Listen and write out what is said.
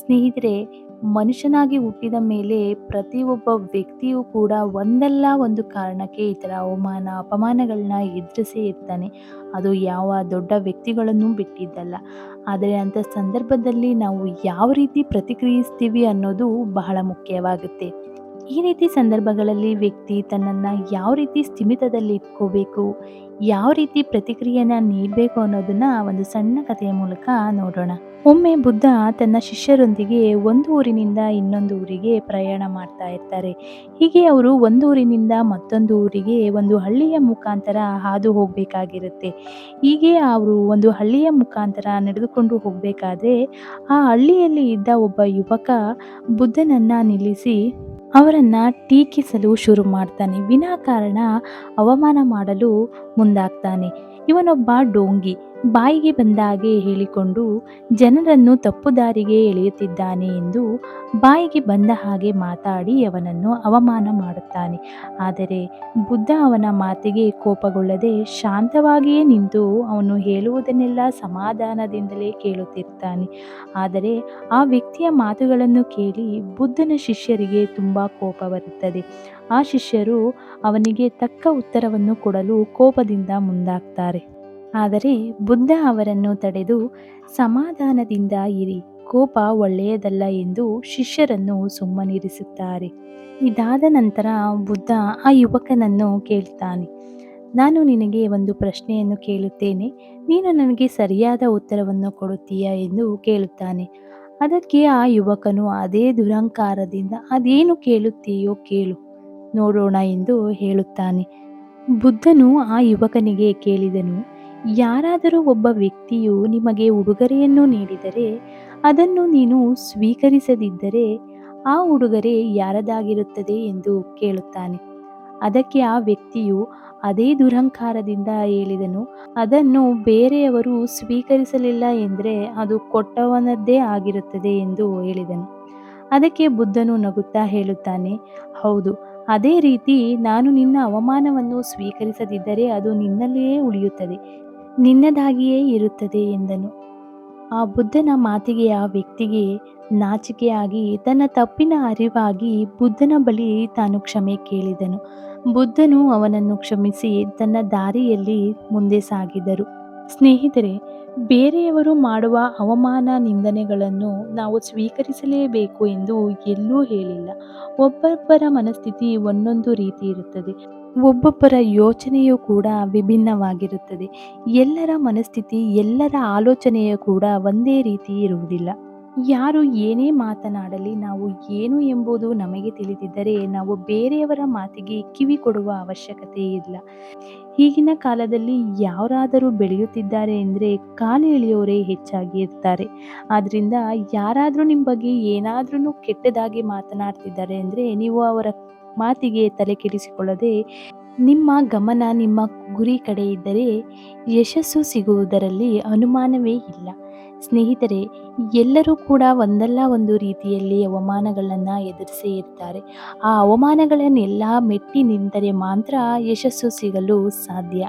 ಸ್ನೇಹಿತರೆ, ಮನುಷ್ಯನಾಗಿ ಹುಟ್ಟಿದ ಮೇಲೆ ಪ್ರತಿಯೊಬ್ಬ ವ್ಯಕ್ತಿಯೂ ಕೂಡ ಒಂದಲ್ಲ ಒಂದು ಕಾರಣಕ್ಕೆ ಈ ಥರ ಅವಮಾನ ಅಪಮಾನಗಳನ್ನ ಎದುರಿಸೇ ಇರ್ತಾನೆ. ಅದು ಯಾವ ದೊಡ್ಡ ವ್ಯಕ್ತಿಗಳನ್ನು ಬಿಟ್ಟಿದ್ದಲ್ಲ. ಆದರೆ ಅಂಥ ಸಂದರ್ಭದಲ್ಲಿ ನಾವು ಯಾವ ರೀತಿ ಪ್ರತಿಕ್ರಿಯಿಸ್ತೀವಿ ಅನ್ನೋದು ಬಹಳ ಮುಖ್ಯವಾಗುತ್ತೆ. ಈ ರೀತಿ ಸಂದರ್ಭಗಳಲ್ಲಿ ವ್ಯಕ್ತಿ ತನ್ನನ್ನು ಯಾವ ರೀತಿ ಸ್ಥಿಮಿತದಲ್ಲಿ ಇಟ್ಕೋಬೇಕು, ಯಾವ ರೀತಿ ಪ್ರತಿಕ್ರಿಯೆನ ನೀಡಬೇಕು ಅನ್ನೋದನ್ನು ಒಂದು ಸಣ್ಣ ಕಥೆಯ ಮೂಲಕ ನೋಡೋಣ. ಒಮ್ಮೆ ಬುದ್ಧ ತನ್ನ ಶಿಷ್ಯರೊಂದಿಗೆ ಒಂದು ಊರಿನಿಂದ ಇನ್ನೊಂದು ಊರಿಗೆ ಪ್ರಯಾಣ ಮಾಡ್ತಾ ಇರ್ತಾರೆ. ಹೀಗೆ ಅವರು ಒಂದು ಊರಿನಿಂದ ಮತ್ತೊಂದು ಊರಿಗೆ ಒಂದು ಹಳ್ಳಿಯ ಮುಖಾಂತರ ಹಾದು ಹೋಗಬೇಕಾಗಿರುತ್ತೆ. ಹೀಗೆ ಅವರು ಒಂದು ಹಳ್ಳಿಯ ಮುಖಾಂತರ ನಡೆದುಕೊಂಡು ಹೋಗಬೇಕಾದ್ರೆ ಆ ಹಳ್ಳಿಯಲ್ಲಿ ಇದ್ದ ಒಬ್ಬ ಯುವಕ ಬುದ್ಧನನ್ನು ನಿಲ್ಲಿಸಿ ಅವರನ್ನು ಟೀಕಿಸಲು ಶುರು ಮಾಡ್ತಾನೆ. ವಿನಾಕಾರಣ ಅವಮಾನ ಮಾಡಲು ಮುಂದಾಗ್ತಾನೆ. ಇವನೊಬ್ಬ ಡೋಂಗಿ. ಬಾಯಿಗೆ ಬಂದ ಹಾಗೆ ಹೇಳಿಕೊಂಡು ಜನರನ್ನು ತಪ್ಪು ದಾರಿಗೆ ಎಳೆಯುತ್ತಿದ್ದಾನೆ ಎಂದು ಬಾಯಿಗೆ ಬಂದ ಹಾಗೆ ಮಾತಾಡಿ ಅವನನ್ನು ಅವಮಾನ ಮಾಡುತ್ತಾನೆ. ಆದರೆ ಬುದ್ಧ ಅವನ ಮಾತಿಗೆ ಕೋಪಗೊಳ್ಳದೆ ಶಾಂತವಾಗಿಯೇ ನಿಂತು ಅವನು ಹೇಳುವುದನ್ನೆಲ್ಲ ಸಮಾಧಾನದಿಂದಲೇ ಕೇಳುತ್ತಿರ್ತಾನೆ. ಆದರೆ ಆ ವ್ಯಕ್ತಿಯ ಮಾತುಗಳನ್ನು ಕೇಳಿ ಬುದ್ಧನ ಶಿಷ್ಯರಿಗೆ ತುಂಬ ಕೋಪ ಬರುತ್ತದೆ. ಆ ಶಿಷ್ಯರು ಅವನಿಗೆ ತಕ್ಕ ಉತ್ತರವನ್ನು ಕೊಡಲು ಕೋಪದಿಂದ ಮುಂದಾಗ್ತಾರೆ. ಆದರೆ ಬುದ್ಧ ಅವರನ್ನು ತಡೆದು ಸಮಾಧಾನದಿಂದ ಇರಿ, ಕೋಪ ಒಳ್ಳೆಯದಲ್ಲ ಎಂದು ಶಿಷ್ಯರನ್ನು ಸುಮ್ಮನಿರಿಸುತ್ತಾರೆ. ಇದಾದ ನಂತರ ಬುದ್ಧ ಆ ಯುವಕನನ್ನು ಕೇಳ್ತಾನೆ, ನಾನು ನಿನಗೆ ಒಂದು ಪ್ರಶ್ನೆಯನ್ನು ಕೇಳುತ್ತೇನೆ, ನೀನು ನನಗೆ ಸರಿಯಾದ ಉತ್ತರವನ್ನು ಕೊಡುತ್ತೀಯಾ? ಎಂದು ಕೇಳುತ್ತಾನೆ. ಅದಕ್ಕೆ ಆ ಯುವಕನು ಅದೇ ದುರಂಕಾರದಿಂದ ಅದೇನು ಕೇಳುತ್ತೀಯೋ ಕೇಳು, ನೋಡೋಣ ಎಂದು ಹೇಳುತ್ತಾನೆ. ಬುದ್ಧನು ಆ ಯುವಕನಿಗೆ ಕೇಳಿದನು ಯಾರಾದರೂ ಒಬ್ಬ ವ್ಯಕ್ತಿಯು ನಿಮಗೆ ಉಡುಗೊರೆಯನ್ನು ನೀಡಿದರೆ ಅದನ್ನು ನೀನು ಸ್ವೀಕರಿಸದಿದ್ದರೆ ಆ ಉಡುಗೊರೆ ಯಾರದಾಗಿರುತ್ತದೆ ಎಂದು ಕೇಳುತ್ತಾನೆ. ಅದಕ್ಕೆ ಆ ವ್ಯಕ್ತಿಯು ಅದೇ ದುರಹಂಕಾರದಿಂದ ಹೇಳಿದನು, ಅದನ್ನು ಬೇರೆಯವರು ಸ್ವೀಕರಿಸಲಿಲ್ಲ ಎಂದರೆ ಅದು ಕೊಟ್ಟವನದ್ದೇ ಆಗಿರುತ್ತದೆ ಎಂದು ಹೇಳಿದನು. ಅದಕ್ಕೆ ಬುದ್ಧನು ನಗುತ್ತಾ ಹೇಳುತ್ತಾನೆ, ಹೌದು, ಅದೇ ರೀತಿ ನಾನು ನಿನ್ನ ಅವಮಾನವನ್ನು ಸ್ವೀಕರಿಸದಿದ್ದರೆ ಅದು ನಿನ್ನಲ್ಲಿಯೇ ಉಳಿಯುತ್ತದೆ. ನಿನ್ನದಾಗಿಯೇ ಇರುತ್ತದೆ ಎಂದನು. ಆ ಬುದ್ಧನ ಮಾತಿಗೆ ಆ ವ್ಯಕ್ತಿಗೆ ನಾಚಿಕೆಯಾಗಿ ತನ್ನ ತಪ್ಪಿನ ಅರಿವಾಗಿ ಬುದ್ಧನ ಬಳಿ ತಾನು ಕ್ಷಮೆ ಕೇಳಿದನು. ಬುದ್ಧನು ಅವನನ್ನು ಕ್ಷಮಿಸಿ ತನ್ನ ದಾರಿಯಲ್ಲಿ ಮುಂದೆ ಸಾಗಿದರು. ಸ್ನೇಹಿತರೆ, ಬೇರೆಯವರು ಮಾಡುವ ಅವಮಾನ ನಿಂದನೆಗಳನ್ನು ನಾವು ಸ್ವೀಕರಿಸಲೇಬೇಕು ಎಂದು ಎಲ್ಲೂ ಹೇಳಿಲ್ಲ. ಒಬ್ಬೊಬ್ಬರ ಮನಸ್ಥಿತಿ ಒಂದೊಂದು ರೀತಿ ಇರುತ್ತದೆ. ಒಬ್ಬೊಬ್ಬರ ಯೋಚನೆಯೂ ಕೂಡ ವಿಭಿನ್ನವಾಗಿರುತ್ತದೆ. ಎಲ್ಲರ ಮನಸ್ಥಿತಿ, ಎಲ್ಲರ ಆಲೋಚನೆಯು ಕೂಡ ಒಂದೇ ರೀತಿ ಇರುವುದಿಲ್ಲ. ಯಾರು ಏನೇ ಮಾತನಾಡಲಿ, ನಾವು ಏನು ಎಂಬುದು ನಮಗೆ ತಿಳಿದಿದ್ದರೆ ನಾವು ಬೇರೆಯವರ ಮಾತಿಗೆ ಕಿವಿ ಕೊಡುವ ಅವಶ್ಯಕತೆ ಇಲ್ಲ. ಈಗಿನ ಕಾಲದಲ್ಲಿ ಯಾರಾದರೂ ಬೆಳೆಯುತ್ತಿದ್ದಾರೆ ಅಂದರೆ ಕಾಲು ಎಳೆಯೋರೇ ಹೆಚ್ಚಾಗಿ ಇರ್ತಾರೆ. ಆದ್ದರಿಂದ ಯಾರಾದರೂ ನಿಮ್ಮ ಬಗ್ಗೆ ಏನಾದ್ರೂ ಕೆಟ್ಟದಾಗಿ ಮಾತನಾಡ್ತಿದ್ದಾರೆ ಅಂದರೆ ನೀವು ಅವರ ಮಾತಿಗೆ ತಲೆ ಕೆಡಿಸಿಕೊಳ್ಳದೆ ನಿಮ್ಮ ಗಮನ ನಿಮ್ಮ ಗುರಿ ಕಡೆ ಇದ್ದರೆ ಯಶಸ್ಸು ಸಿಗುವುದರಲ್ಲಿ ಅನುಮಾನವೇ ಇಲ್ಲ. ಸ್ನೇಹಿತರೆ, ಎಲ್ಲರೂ ಕೂಡ ಒಂದಲ್ಲ ಒಂದು ರೀತಿಯಲ್ಲಿ ಅವಮಾನಗಳನ್ನು ಎದುರಿಸೇ ಇರ್ತಾರೆ. ಆ ಅವಮಾನಗಳನ್ನೆಲ್ಲ ಮೆಟ್ಟಿ ನಿಂತರೆ ಮಾತ್ರ ಯಶಸ್ಸು ಸಿಗಲು ಸಾಧ್ಯ.